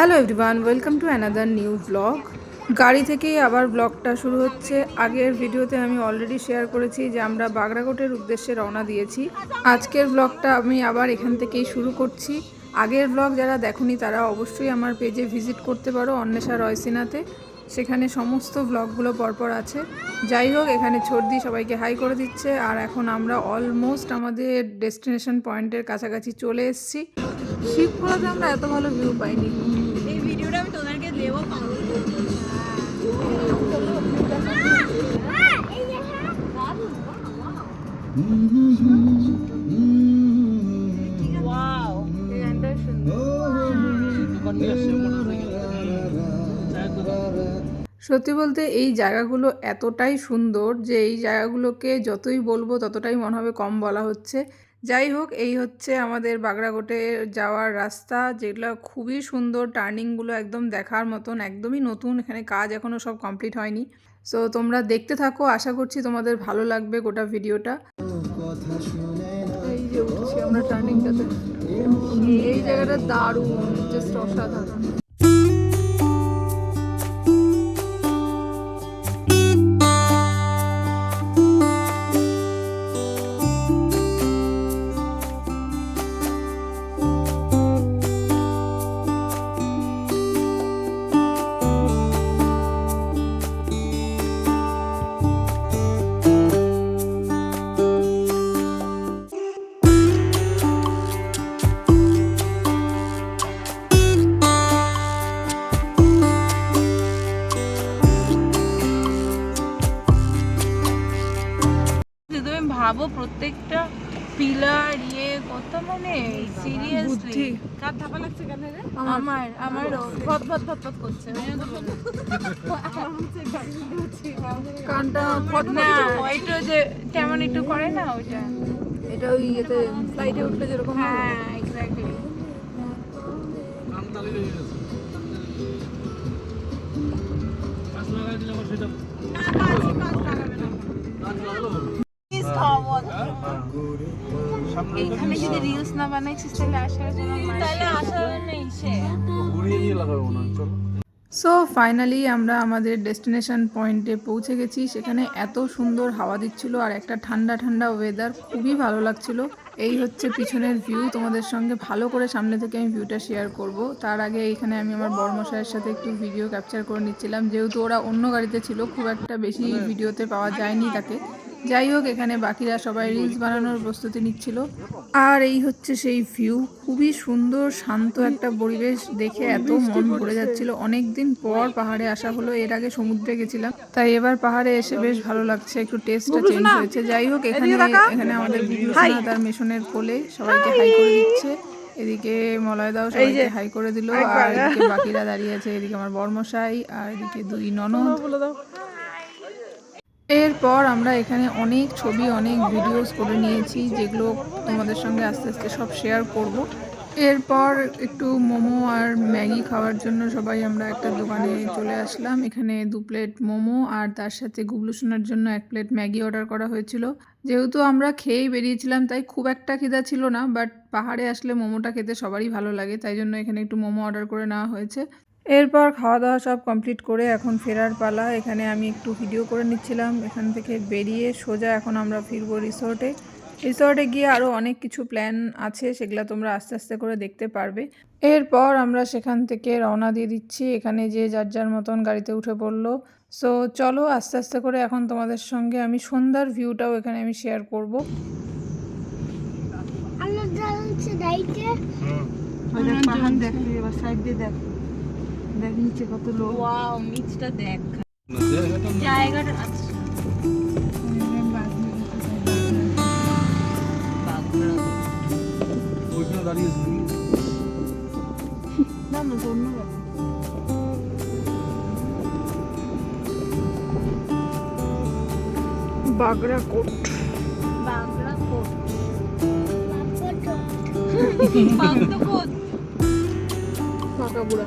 Hello everyone welcome to another new blog গাড়ি থেকেই আবার ব্লগটা শুরু হচ্ছে। আগের ভিডিওতে আমি অলরেডি শেয়ার করেছি যে আমরা বাগরাকোটের উদ্দেশ্যে রওনা দিয়েছি। আজকের ব্লগটা আমি আবার এখান থেকেই শুরু করছি। আগের ব্লগ যারা দেখনি, তারা অবশ্যই আমার পেজে ভিজিট করতে পারো অন্বেষা রয়সিনাতে সেখানে সমস্ত ব্লগগুলো পরপর আছে। যাই হোক, এখানে ছর্দি সবাইকে হাই করে দিচ্ছে। আর এখন আমরা অলমোস্ট আমাদের ডেস্টিনেশন পয়েন্টের কাছাকাছি চলে এসেছি। শিবখোলাতে আমরা এত ভালো ভিউ পাইনি। সত্যি বলতে এই জায়গাগুলো এতটাই সুন্দর যে এই জায়গাগুলোকে যতই বলব ততটাই মনে হবে কম বলা হচ্ছে। যাই হোক, এই হচ্ছে আমাদের বাগরাকোটে যাওয়ার রাস্তা, যেগুলো খুবই সুন্দর, টার্নিংগুলো একদম দেখার মতন, একদমই নতুন, এখানে কাজ এখনও সব কমপ্লিট হয়নি। সো তোমরা দেখতে থাকো, আশা করছি তোমাদের ভালো লাগবে গোটা ভিডিওটা। এই এই জায়গাটা দারুণ জাস্ট অসাধারণ। ভাবো প্রত্যেকটা পিলার ইয়ে কত মানে সিরিয়াসলি। কার ধাপা লাগছে কানে রে? আমার। আমার ভত ভত ভত ভত করছে। কানটা ফট না ওইটা যে কেমন একটু করে না ওইটা? এটা ওই ইয়েতে ফ্লাইটে উঠলে যেরকম হ্যাঁ এক্স্যাক্টলি এইখানে যদি রিলস না বানাইছিস তাহলে আসার জন্য তাহলে আসার নেই সে। সো ফাইনালি আমরা আমাদের ডেস্টিনেশন পয়েন্টে পৌঁছে গেছি। সেখানে এত সুন্দর হাওয়া দিচ্ছিল আর একটা ঠান্ডা ঠান্ডা ওয়েদার খুবই ভালো লাগছিল। এই হচ্ছে পিছনের ভিউ তোমাদের সঙ্গে ভালো করে সামনে থেকে আমি ভিউটা শেয়ার করব। তার আগে এখানে আমি আমার বর্মশাইয়ের সাথে একটু ভিডিও ক্যাপচার করে নিচ্ছিলাম। যেহেতু ওরা অন্য গাড়িতে ছিল খুব একটা বেশি ভিডিওতে পাওয়া যায়নি তাকে। যাই হোক এখানে বাকিরা সবাই রিলস বানানোর প্রস্তুতি নিচ্ছিল। আর এই হচ্ছে সেই ভিউ খুবই সুন্দর শান্ত একটা পরিবেশ দেখে এত মন ভরে যাচ্ছিল। অনেক দিন পর পাহাড়ে আসা হলো এর আগে সমুদ্রে গেছিলাম। তাই এবার পাহাড়ে এসে বেশ ভালো লাগছে একটু টেস্টটা চেঞ্জ হয়েছে। যাই হোক এখানে এখানে আমাদের তার মেশনের কোলে সবাইকে হাই করে দিচ্ছে। এদিকে মলয়দাও সবাইকে হাই করে দিল। আর এদিকে বাকিরা দাঁড়িয়ে আছে এদিকে আমার বর্মশাই আর এদিকে দুই ননদ। এরপর আমরা এখানে অনেক ছবি, অনেক ভিডিওস করে নিয়েছি, যেগুলো তোমাদের সঙ্গে আস্তে আস্তে সব শেয়ার করব। এরপর একটু মোমো আর ম্যাগি খাওয়ার জন্য সবাই আমরা একটা দোকানে চলে আসলাম। এখানে দু প্লেট মোমো আর তার সাথে গুবলু সোনার জন্য এক প্লেট ম্যাগি অর্ডার করা হয়েছিল। যেহেতু আমরা খেয়েই বেরিয়েছিলাম, তাই খুব একটা খিদা ছিল না বাট পাহাড়ে আসলে মোমোটা খেতে সবারই ভালো লাগে, তাই জন্য এখানে একটু মোমো অর্ডার করে নেওয়া হয়েছে। এরপর খাওয়া দাওয়া সব কমপ্লিট করে এখন ফেরার পালা। এখানে আমি একটু ভিডিও করে নিচ্ছিলাম। এখান থেকে বেরিয়ে সোজা এখন আমরা ফিরবো রিসোর্টে রিসোর্টে গিয়ে আরও অনেক কিছু প্ল্যান আছে সেগুলো তোমরা আস্তে আস্তে করে দেখতে পারবে। এরপর আমরা সেখান থেকে রওনা দিয়ে দিচ্ছি। এখানে যে যার যার মতন গাড়িতে উঠে পড়ল। সো চলো আস্তে আস্তে করে এখন তোমাদের সঙ্গে আমি সন্ধ্যার ভিউটাও এখানে আমি শেয়ার করব। দেখ? সাইড দিয়ে দেখ নিচে কত লোক। ওয়াও নিচটা দেখ। জায়গাটা আচ্ছা দাঁড়িয়েছি না না ধন্যবাদ। বাংলা কোট। Photo quote. ফাঁকা বুড়া।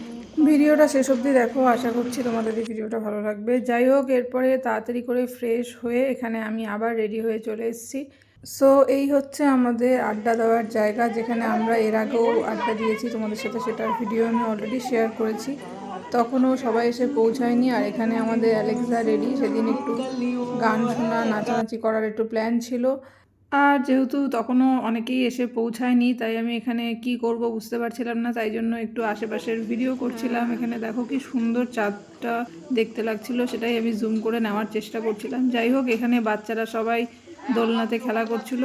ভিডিওটা শেষ অবধি দেখো, আশা করছি তোমাদের এই ভিডিওটা ভালো লাগবে। যাই হোক, এরপরে তাড়াতাড়ি করে ফ্রেশ হয়ে এখানে আমি আবার রেডি হয়ে চলে এসেছি। সো এই হচ্ছে আমাদের আড্ডা দেওয়ার জায়গা, যেখানে আমরা এর আগেও আড্ডা দিয়েছি, তোমাদের সাথে সেটার ভিডিও আমি অলরেডি শেয়ার করেছি। তখনও সবাই এসে পৌঁছায়নি, আর এখানে আমাদের অ্যালেক্সা রেডি সেদিন একটু গান শোনা, নাচানাচি করার একটু প্ল্যান ছিল। আর যেহেতু তখনও অনেকেই এসে পৌঁছায়নি, তাই আমি এখানে কি করব বুঝতে পারছিলাম না, তাই জন্য একটু আশেপাশের ভিডিও করছিলাম। এখানে দেখো কি সুন্দর চাঁদটা দেখতে লাগছিল, সেটাই আমি জুম করে নেওয়ার চেষ্টা করছিলাম। যাই হোক, এখানে বাচ্চারা সবাই দোলনাতে খেলা করছিল।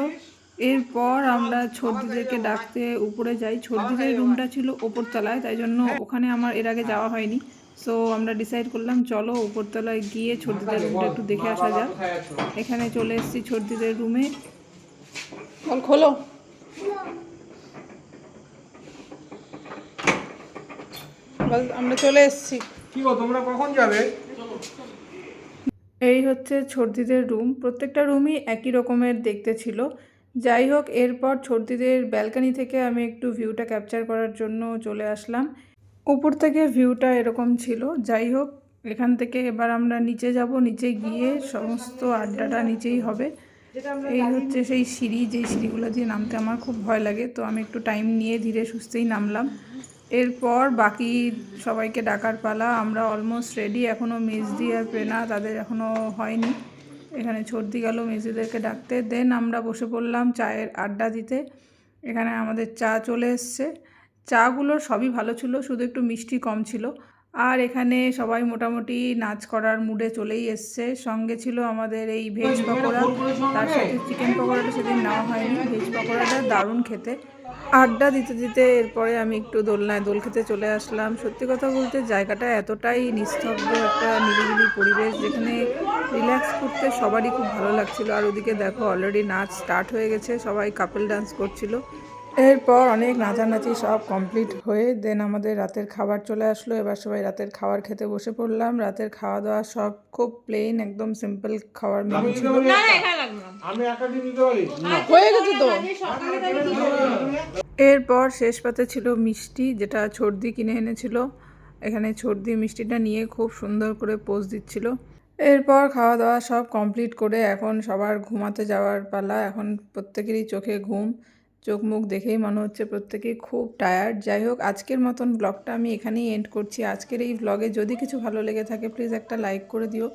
এরপর আমরা ছোটদিদেরকে ডাকতে উপরে যাই। ছোটদিদের রুমটা ছিল ওপরতলায়, তাই জন্য ওখানে আমার এর আগে যাওয়া হয়নি। সো আমরা ডিসাইড করলাম, চলো ওপরতলায় গিয়ে ছোটদিদের রুমটা একটু দেখে আসা যাক। এখানে চলে এসেছি ছোটদিদের রুমে বল খোলো বল আমরা চলে এসেছি। কি গো তোমরা কখন যাবে? এই হচ্ছে ছর্দিদের রুম। প্রত্যেকটা রুমই একই রকমের দেখতে ছিল। যাই হোক এরপর ছর্দিদের ব্যালকানি থেকে আমি একটু ভিউটা ক্যাপচার করার জন্য চলে আসলাম। উপর থেকে ভিউটা এরকম ছিল। যাই হোক এখান থেকে এবার আমরা নিচে যাব। নিচে গিয়ে সমস্ত আড্ডাটা নিচেই হবে। এই হচ্ছে সেই সিঁড়ি যেই সিঁড়িগুলো দিয়ে নামতে আমার খুব ভয় লাগে তো আমি একটু টাইম নিয়ে ধীরে সুস্থেই নামলাম। এরপর বাকি সবাইকে ডাকার পালা আমরা অলমোস্ট রেডি এখনও মেজদি আর প্রেনা তাদের এখনও হয়নি। এখানে ছর্দি গেল মেজদিদেরকে ডাকতে। দেন আমরা বসে পড়লাম চায়ের আড্ডা দিতে। এখানে আমাদের চা চলে এসছে। চাগুলো সবই ভালো ছিল শুধু একটু মিষ্টি কম ছিল। আর এখানে সবাই মোটামুটি নাচ করার মুডে চলেই এসছে। সঙ্গে ছিল আমাদের এই ভেজ পকোড়া। তার সাথে চিকেন পকোড়াটা সেদিন নেওয়া হয়নি। ভেজ পকোড়াটা দারুণ খেতে। আড্ডা দিতে দিতে এরপরে আমি একটু দোলনায় দোল খেতে চলে আসলাম। সত্যি কথা বলতে জায়গাটা এতটাই নিস্তব্ধ একটা নিরিবিলি পরিবেশ যেখানে রিল্যাক্স করতে সবারই খুব ভালো লাগছিল। আর ওদিকে দেখো অলরেডি নাচ স্টার্ট হয়ে গেছে। সবাই কাপল ডান্স করছিল। এরপর অনেক নাচানাচি সব কমপ্লিট হয়ে দেন আমাদের রাতের খাবার চলে আসলো। এবার সবাই রাতের খাবার খেতে বসে পড়লাম। রাতের খাওয়া দাওয়া সব খুব প্লেন একদম সিম্পল খাওয়ার মেনু ছিল। আমি একা দিন নিতে পারি? হয়ে গেছে তো। এরপর শেষ পাতে ছিল মিষ্টি যেটা ছর্দি কিনে এনেছিল। এখানে ছর্দি মিষ্টিটা নিয়ে খুব সুন্দর করে পোজ দিচ্ছিল। এরপর খাওয়া দাওয়া সব কমপ্লিট করে এখন সবার ঘুমাতে যাওয়ার পালা। এখন প্রত্যেকেরই চোখে ঘুম। চোখ মুখ দেখেই মনে হচ্ছে প্রত্যেকেই খুব টায়ার্ড যাই হোক, আজকের মতন ব্লগটা আমি এখানেই এন্ড করছি। আজকের এই ব্লগে যদি কিছু ভালো লেগে থাকে প্লিজ একটা লাইক করে দিও।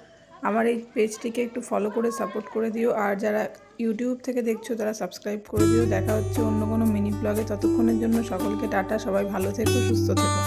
আমার এই পেজটিকে একটু ফলো করে সাপোর্ট করে দিও। আর যারা ইউটিউব থেকে দেখছ, তারা সাবস্ক্রাইব করে দিও। দেখা হচ্ছে অন্য কোনো মিনি ব্লগে ততক্ষণের জন্য সকলকে টাটা, সবাই ভালো থেকো, সুস্থ থেকো।